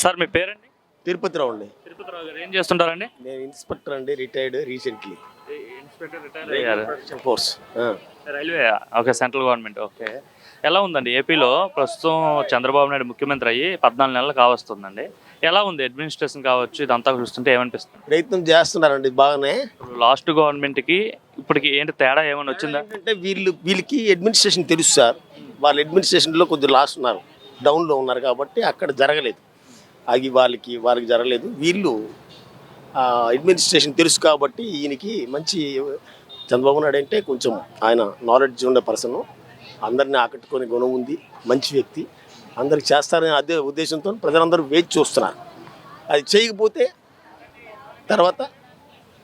Sir మీ పేరండి? తిరుపతిరావు అండి తిరుపతిరావు గారు ఏం చేస్తుంటారండి? నేను ఇన్స్పెక్టర్ అండి retired recently. Inspector retire force railway okay central government okay. ఎలా ఉందండి? ఏపీలో ప్రస్తుతం చంద్రబాబు నాయుడు ముఖ్యమంత్రి అయ్యి పద్నాలుగు నెలలు కావస్తుందండి. ఎలా ఉంది అడ్మినిస్ట్రేషన్ కావచ్చు? ఇదంతా చూస్తుంటే ఏమనిపిస్తుంది? ప్రయత్నం చేస్తున్నారండి బాగానే. లాస్ట్ గవర్నమెంట్కి ఇప్పటికి ఏంటి తేడా ఏమైనా వచ్చిందా? అంటే వీళ్ళు వీళ్ళకి అడ్మినిస్ట్రేషన్ తెలుసు సార్. వాళ్ళ అడ్మినిస్ట్రేషన్లో కొద్దిగా లాస్ ఉన్నారు. డౌన్లో ఉన్నారు కాబట్టి అక్కడ జరగలేదు. అది వాళ్ళకి వాళ్ళకి జరగలేదు. వీళ్ళు అడ్మినిస్ట్రేషన్ తెలుసు కాబట్టి ఈయనకి మంచి చంద్రబాబు నాయుడు అంటే కొంచెం ఆయన నాలెడ్జ్ ఉండే పర్సన్ అందరిని ఆకట్టుకునే గుణం ఉంది మంచి వ్యక్తి. అందరికి చేస్తారనే అదే ఉద్దేశంతో ప్రజలందరూ వేచి చూస్తున్నారు. అది చేయకపోతే తర్వాత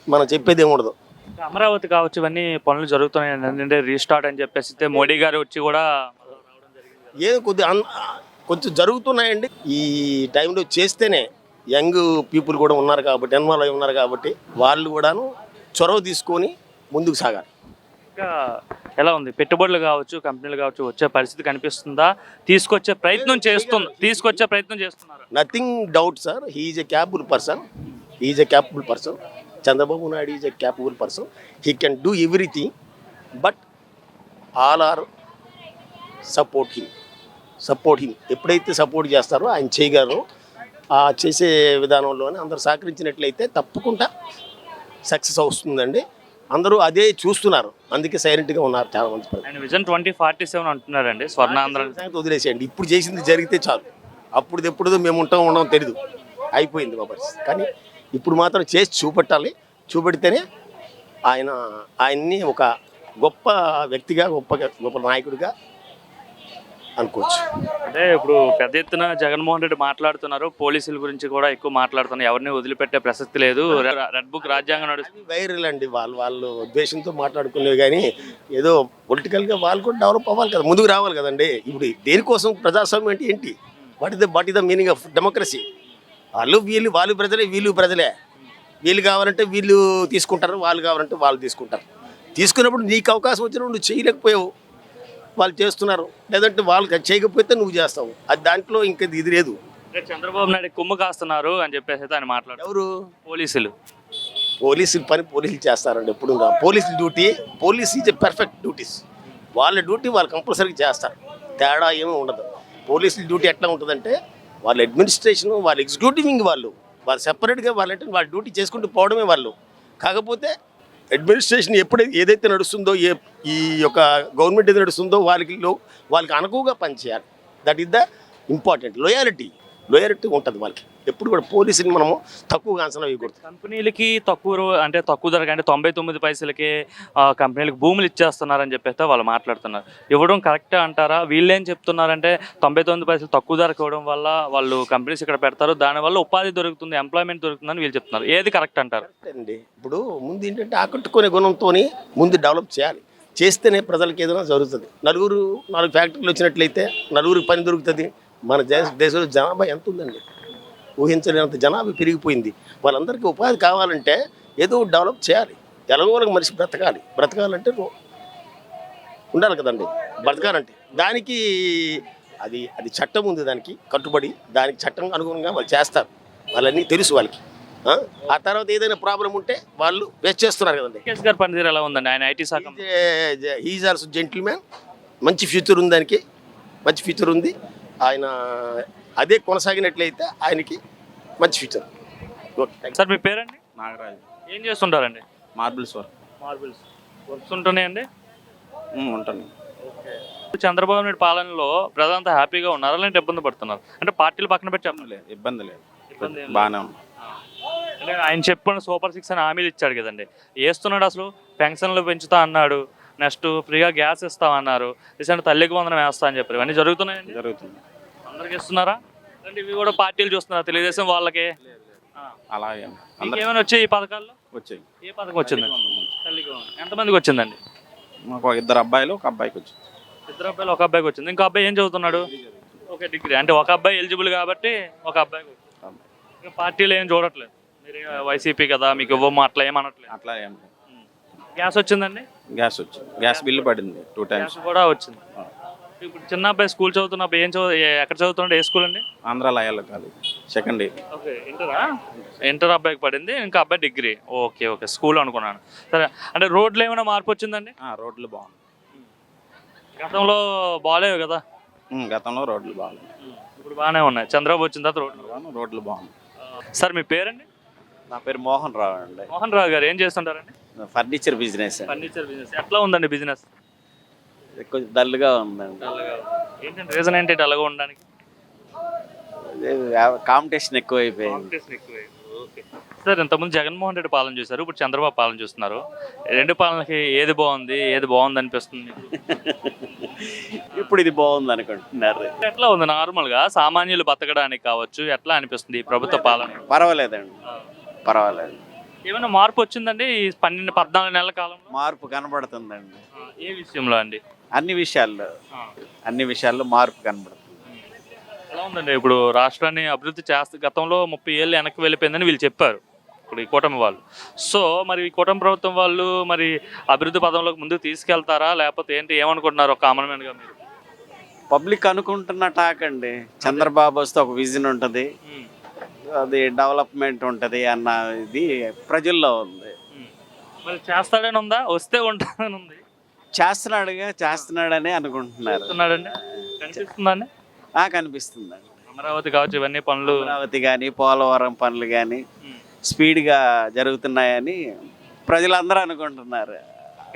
మనం చెప్పేది ఏమి ఉండదు. అమరావతి కావచ్చు ఇవన్నీ పనులు జరుగుతున్నాయి. అంటే రీస్టార్ట్ అని చెప్పేసి మోడీ గారు వచ్చి కూడా ఏదో కొద్ది అన్- కొంచెం జరుగుతున్నాయండి. ఈ టైంలో చేస్తేనే యంగ్ పీపుల్ కూడా ఉన్నారు కాబట్టి ఇన్వాల్వ్ అయి ఉన్నారు కాబట్టి వాళ్ళు కూడాను చొరవ తీసుకొని ముందుకు సాగాలి. ఇంకా ఎలా ఉంది? పెట్టుబడులు కావచ్చు కంపెనీలు కావచ్చు వచ్చే పరిస్థితి కనిపిస్తుందా? తీసుకొచ్చే ప్రయత్నం చేస్తుంది తీసుకొచ్చే ప్రయత్నం చేస్తున్నారు. Nothing doubt sir he is a capable person he is a capable person Chandrababu Naidu is a capable person he can do everything but all are support him support him. ఎప్పుడైతే సపోర్ట్ చేస్తారో ఆయన చేయగలరు. ఆ చేసే విధానంలోనే అందరూ సహకరించినట్లయితే తప్పకుండా success అవుతుందండి. అందరూ అదే చూస్తున్నారు. అందుకే సైలెంట్గా ఉన్నారు చాలా మంది విజన్ ట్వంటీ ఫార్టీ సెవెన్ అంటున్నారండి. స్వర్ణాంధ్ర వదిలేసేయండి. ఇప్పుడు చేసింది జరిగితే చాలు. అప్పుడు ఎప్పుడుదో మేము ఉంటాం ఉండడం తెలియదు అయిపోయింది మా పరిస్థితి. కానీ ఇప్పుడు మాత్రం చేసి చూపెట్టాలి. చూపెడితేనే ఆయన ఆయన్ని ఒక గొప్ప వ్యక్తిగా గొప్ప గొప్ప నాయకుడిగా అనుకోవచ్చు. అంటే ఇప్పుడు పెద్ద ఎత్తున జగన్మోహన్ రెడ్డి మాట్లాడుతున్నారు. పోలీసుల గురించి కూడా ఎక్కువ మాట్లాడుతున్నారు. ఎవరిని వదిలిపెట్టే ప్రసక్తి లేదు. రెడ్ బుక్ రాజ్యాంగం నడుస్తుంది వైరల్ అండి వాళ్ళు. వాళ్ళు ఉద్దేశంతో మాట్లాడుకునేవి కానీ ఏదో పొలిటికల్గా వాళ్ళు కూడా డెవలప్ అవ్వాలి కదా. ముందుకు రావాలి కదండి. ఇప్పుడు దేనికోసం ప్రజాస్వామ్యం అంటే ఏంటి? What is the what is the meaning of democracy? వాళ్ళు వీళ్ళు వాళ్ళు ప్రజలే వీళ్ళు ప్రజలే. వీళ్ళు కావాలంటే వీళ్ళు తీసుకుంటారు వాళ్ళు కావాలంటే వాళ్ళు తీసుకుంటారు. తీసుకున్నప్పుడు నీకు అవకాశం వచ్చినప్పుడు నువ్వు చేయలేకపోయావు. వాళ్ళు చేస్తున్నారు. లేదంటే వాళ్ళు చేయకపోతే నువ్వు చేస్తావు. అది దాంట్లో ఇంకా ఇది లేదు. చంద్రబాబు నాయుడు కుమ్ము కాస్తున్నారు అని చెప్పేసి ఆయన మాట్లాడారు. ఎవరు? పోలీసులు. పోలీసుల పని పోలీసులు చేస్తారండి ఎప్పుడు పోలీసుల duty police is perfect duties వాళ్ళ డ్యూటీ వాళ్ళు కంపల్సరీగా చేస్తారు. తేడా ఏమీ ఉండదు. పోలీసుల డ్యూటీ ఎట్లా ఉంటుందంటే వాళ్ళ అడ్మినిస్ట్రేషన్ వాళ్ళ ఎగ్జిక్యూటివింగ్ వాళ్ళు. వాళ్ళు సెపరేట్గా వాళ్ళంటే వాళ్ళ డ్యూటీ చేసుకుంటూ పోవడమే వాళ్ళు. కాకపోతే అడ్మినిస్ట్రేషన్ ఎప్పుడైతే ఏదైతే నడుస్తుందో ఏ ఈ యొక్క గవర్నమెంట్ ఏదైతే నడుస్తుందో వాళ్ళకి లో- వాళ్ళకి అనుకువగా పనిచేయాలి. That is the important loyalty loyalty ఉంటుంది వాళ్ళకి. ఎప్పుడు కూడా పోలీసుని మనము తక్కువగా అంచనా వేయకూడదు. కంపెనీలకి తక్కువ అంటే తక్కువ ధరకి అంటే తొంభై తొమ్మిది పైసలకి కంపెనీలకు భూములు ఇచ్చేస్తున్నారని చెప్పేస్తే వాళ్ళు మాట్లాడుతున్నారు. ఇవ్వడం కరెక్టే అంటారా? వీళ్ళేం చెప్తున్నారంటే తొంభై తొమ్మిది పైసలు తక్కువ ధరకు ఇవ్వడం వల్ల వాళ్ళు కంపెనీస్ ఇక్కడ పెడతారు. దానివల్ల ఉపాధి దొరుకుతుంది ఎంప్లాయ్మెంట్ దొరుకుతుందని వీళ్ళు చెప్తున్నారు. ఏది కరెక్ట్ అంటారు? అండి. ఇప్పుడు ముందు ఏంటంటే ఆకట్టుకునే గుణంతో ముందు డెవలప్ చేయాలి. చేస్తేనే ప్రజలకు ఏదైనా జరుగుతుంది. నలుగురు నాలుగు ఫ్యాక్టరీలు వచ్చినట్లయితే నలుగురికి పని దొరుకుతుంది. మన దేశ దేశంలో జనాభా ఎంత ఉందండి? ఊహించలేనంత జనాభా పెరిగిపోయింది. వాళ్ళందరికీ ఉపాధి కావాలంటే ఏదో డెవలప్ చేయాలి. ఎలాగోలకు మనిషి బ్రతకాలి. బ్రతకాలంటే ఉండాలి కదండి. బ్రతకాలంటే. దానికి అది అది చట్టం ఉంది దానికి కట్టుబడి దానికి చట్టం అనుగుణంగా వాళ్ళు చేస్తారు. వాళ్ళన్నీ తెలుసు వాళ్ళకి. ఆ? తర్వాత ఏదైనా ప్రాబ్లం ఉంటే వాళ్ళు వేస్ట్ చేస్తున్నారు కదండి. గారి పనితీరు ఎలా ఉందండి? ఆయన ఐటీ శాఖ ఈజ్ ఆల్సో జెంటిల్మ్యాన్ మంచి ఫ్యూచర్ ఉంది దానికి. మంచి ఫ్యూచర్ ఉంది. ఆయన అదే కొనసాగినట్లయితే ఆయనకి మంచి ఫ్యూచర్ ఓకే సార్ మీ పేరండి? నాగరాజు. ఏం చేస్తుంటారండి? Marbles work marbles. వర్క్స్ ఉంటున్నాయండి ఉంటాను చంద్రబాబు నాయుడు పాలనలో ప్రజలంతా హ్యాపీగా ఉన్నారా లేదంటే ఇబ్బంది పడుతున్నారు? అంటే పార్టీలు పక్కన పెట్టి చెప్పండి. లేదు ఇబ్బంది లేదు. ఇబ్బంది ఏం లేదు. బాగానే ఉంది. అంటే ఆయన చెప్పిన సూపర్ సిక్స్ అని హామీలు ఇచ్చాడు కదండి. వేస్తున్నాడు అసలు? పెన్షన్లు పెంచుతా అన్నాడు. నెక్స్ట్ ఫ్రీగా గ్యాస్ ఇస్తామన్నారు. రీసెంట్ తల్లికి వందనం వేస్తా అని చెప్పారు. ఇవన్నీ జరుగుతున్నాయండి జరుగుతుంది అందరికి ఇస్తున్నారా? అంటే ఇవి కూడా పార్టీలు చూస్తున్నారు తెలుగుదేశం వాళ్ళకి. అలాగే ఏమైనా వచ్చాయి ఈ పథకాల్లో? వచ్చాయి. ఏ పథకం తల్లికి వందనం ఎంతమందికి వచ్చిందండి? మాకు ఇద్దరు అబ్బాయిలు ఒక అబ్బాయికి వచ్చింది. ఇద్దరు అబ్బాయిలు ఒక అబ్బాయికి వచ్చింది. ఇంకో అబ్బాయి ఏం చదువుతున్నాడు? Okay degree. అంటే ఒక అబ్బాయి ఎలిజిబుల్ కాబట్టి ఒక అబ్బాయికి వచ్చింది. ఇంకా పార్టీలు ఏం చూడట్లేదు. మీరు వైసీపీ కదా మీకు ఇవ్వము అట్లా ఏమనట్లేదు అట్లా ఏం గ్యాస్ వచ్చిందండి? గ్యాస్ వచ్చింది. గ్యాస్ బిల్లు పడింది టూ టైమ్స్. కూడా వచ్చింది. ఇప్పుడు చిన్న అబ్బాయి స్కూల్ చదువుతున్న అబ్బాయి ఏం చదువు ఎక్కడ చదువుతున్నాడు ఏ స్కూల్ అండి? Andhra Loyola college second year. Okay ఇంటరా? Inter అబ్బాయికి పడింది ఇంకా అబ్బాయి డిగ్రీ. ఓకే ఓకే స్కూల్ అనుకున్నాను. సరే అంటే రోడ్లు ఏమైనా మార్పు వచ్చిందండి? రోడ్లు బాగుంది గతంలో బాగాలేవు కదా? ఉమ్, గతంలో రోడ్లు బాగుంది ఇప్పుడు బాగానే ఉన్నాయి. చంద్రబాబు వచ్చిన తర్వాత రోడ్లు రోడ్లు బాగుంది సార్ మీ పేరండి? నా పేరు మోహన్ రావు అండి. మోహన్ రావు గారు ఏం చేస్తుంటారండి? Furniture business. Furniture business. ఎట్లా ఉందండి బిజినెస్? కొంచెం డల్గా ఉందండి. ఏంటంటే రీజన్ ఏంటి అలాగా ఉండడానికి? కాంపిటీషన్ ఎక్కువే ఓకే సార్ ఇంతకుముందు జగన్మోహన్ రెడ్డి పాలన చూశారు ఇప్పుడు చంద్రబాబు పాలన చూస్తున్నారు. రెండు పాలనకి ఏది బాగుంది ఏది బాగుంది అనిపిస్తుంది మీకు? ఇప్పుడు ఇది బాగుంది అనుకుంటున్నారు. ఎట్లా ఉంది? నార్మల్గా సామాన్యులు బతకడానికి కావచ్చు ఎట్లా అనిపిస్తుంది ఈ ప్రభుత్వ పాలన? పర్వాలేదండి. పర్వాలేదు. ఏమైనా మార్పు వచ్చిందండి ఈ పన్నెండు పద్నాలుగు నెలల కాలంలో? మార్పు కనబడుతుందండి. ఏ విషయంలో అండి? అన్ని విషయాల్లో. అన్ని విషయాల్లో మార్పు కనబడుతుంది. ఎలా ఉందండి? ఇప్పుడు రాష్ట్రాన్ని అభివృద్ధి చేస్తే గతంలో ముప్పై ఏళ్ళు వెనక్కి వెళ్ళిపోయిందని వీళ్ళు చెప్పారు ఇప్పుడు ఈ కూటమి వాళ్ళు. సో మరి ఈ కూటమి ప్రభుత్వం వాళ్ళు మరి అభివృద్ధి పదంలోకి ముందుకు తీసుకెళ్తారా? లేకపోతే ఏంటి? ఏమనుకుంటున్నారు? ఒక కామన్ మ్యాన్గా మీరు? పబ్లిక్ అనుకుంటున్న టాక్ అండి. చంద్రబాబు వస్తే ఒక విజన్ ఉంటుంది. అది డెవలప్మెంట్ ఉంటుంది అన్న ఇది ప్రజల్లో ఉంది. మరి చేస్తాడని ఉందా? వస్తే ఉంటాడని ఉంది? చేస్తున్నాడుగా చేస్తున్నాడని అనుకుంటున్నారు. చేస్తున్నాడండి? కనిపిస్తుందండి ఆ, కనిపిస్తుందండి. అమరావతి కావచ్చు ఇవన్నీ పనులు. అమరావతి కానీ పోలవరం పనులు కానీ. స్పీడ్గా జరుగుతున్నాయని ప్రజలందరూ అనుకుంటున్నారు.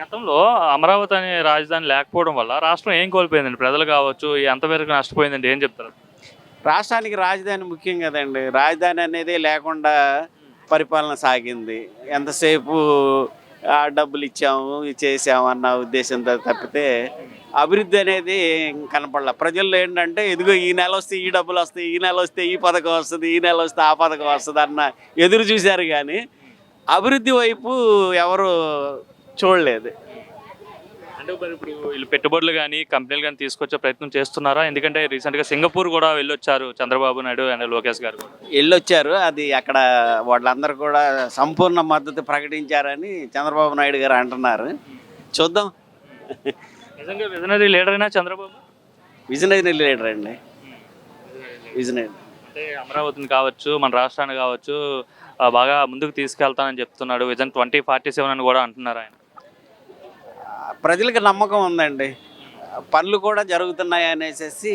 గతంలో అమరావతి అనే రాజధాని లేకపోవడం వల్ల రాష్ట్రం ఏం కోల్పోయిందండి? ప్రజలు కావచ్చు ఎంతవరకు నష్టపోయిందండి ఏం చెప్తారు? రాష్ట్రానికి రాజధాని ముఖ్యం కదండి. రాజధాని అనేది లేకుండా పరిపాలన సాగింది. ఎంతసేపు డబ్బులు ఇచ్చాము చేసాము అన్న ఉద్దేశంతో తప్పితే అభివృద్ధి అనేది కనపడలే. ప్రజల్లో ఏంటంటే ఇదిగో ఈ నెల వస్తే ఈ డబ్బులు వస్తాయి ఈ నెల వస్తే ఈ పథకం వస్తుంది ఈ నెల వస్తే ఆ పథకం వస్తుంది అన్న ఎదురు చూశారు కానీ అభివృద్ధి వైపు ఎవరు చూడలేదు. అంటే మరి ఇప్పుడు వీళ్ళు పెట్టుబడులు కానీ కంపెనీలు కానీ తీసుకొచ్చే ప్రయత్నం చేస్తున్నారా? ఎందుకంటే రీసెంట్గా సింగపూర్ కూడా వెళ్ళొచ్చారు చంద్రబాబు నాయుడు అండ్ లోకేష్ గారు కూడా. వెళ్ళొచ్చారు. అది అక్కడ వాళ్ళందరూ కూడా సంపూర్ణ మద్దతు ప్రకటించారని చంద్రబాబు నాయుడు గారు అంటున్నారు. చూద్దాం. నిజంగా విజనరీ లీడర్ అయినా చంద్రబాబు? విజనరీ లీడర్ అండి. విజనరీ అంటే అమరావతిని కావచ్చు మన రాష్ట్రాన్ని కావచ్చు బాగా ముందుకు తీసుకెళ్తానని చెప్తున్నాడు. విజన్ ట్వంటీ ఫార్టీ సెవెన్ అని కూడా అంటున్నారు ఆయన. ప్రజలకు నమ్మకం ఉందండి. పనులు కూడా జరుగుతున్నాయి అనేసి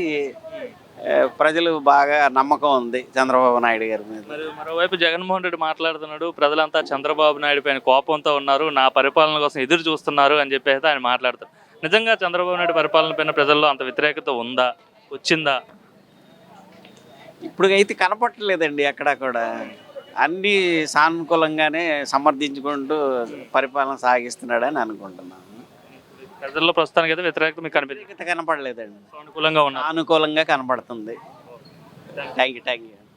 ప్రజలు బాగా నమ్మకం ఉంది చంద్రబాబు నాయుడు గారి మీద. మరి మరోవైపు జగన్మోహన్ రెడ్డి మాట్లాడుతున్నాడు ప్రజలంతా చంద్రబాబు నాయుడు పైన కోపంతో ఉన్నారు నా పరిపాలన కోసం ఎదురు చూస్తున్నారు అని చెప్పేసి ఆయన మాట్లాడతారు. నిజంగా చంద్రబాబు నాయుడు పరిపాలన పైన ప్రజల్లో అంత వ్యతిరేకత ఉందా? వచ్చిందా? ఇప్పుడు అయితే కనపట్టలేదండి ఎక్కడా కూడా. అన్ని సానుకూలంగానే సమర్థించుకుంటూ పరిపాలన సాగిస్తున్నాడని అనుకుంటున్నాను. ప్రజల్లో ప్రస్తుతానికి అయితే వ్యతిరేకత మీకు కనిపించింది కనపడలేదండి. అనుకూలంగా ఉన్నారు. అనుకూలంగా కనపడుతుంది. Thank you thank you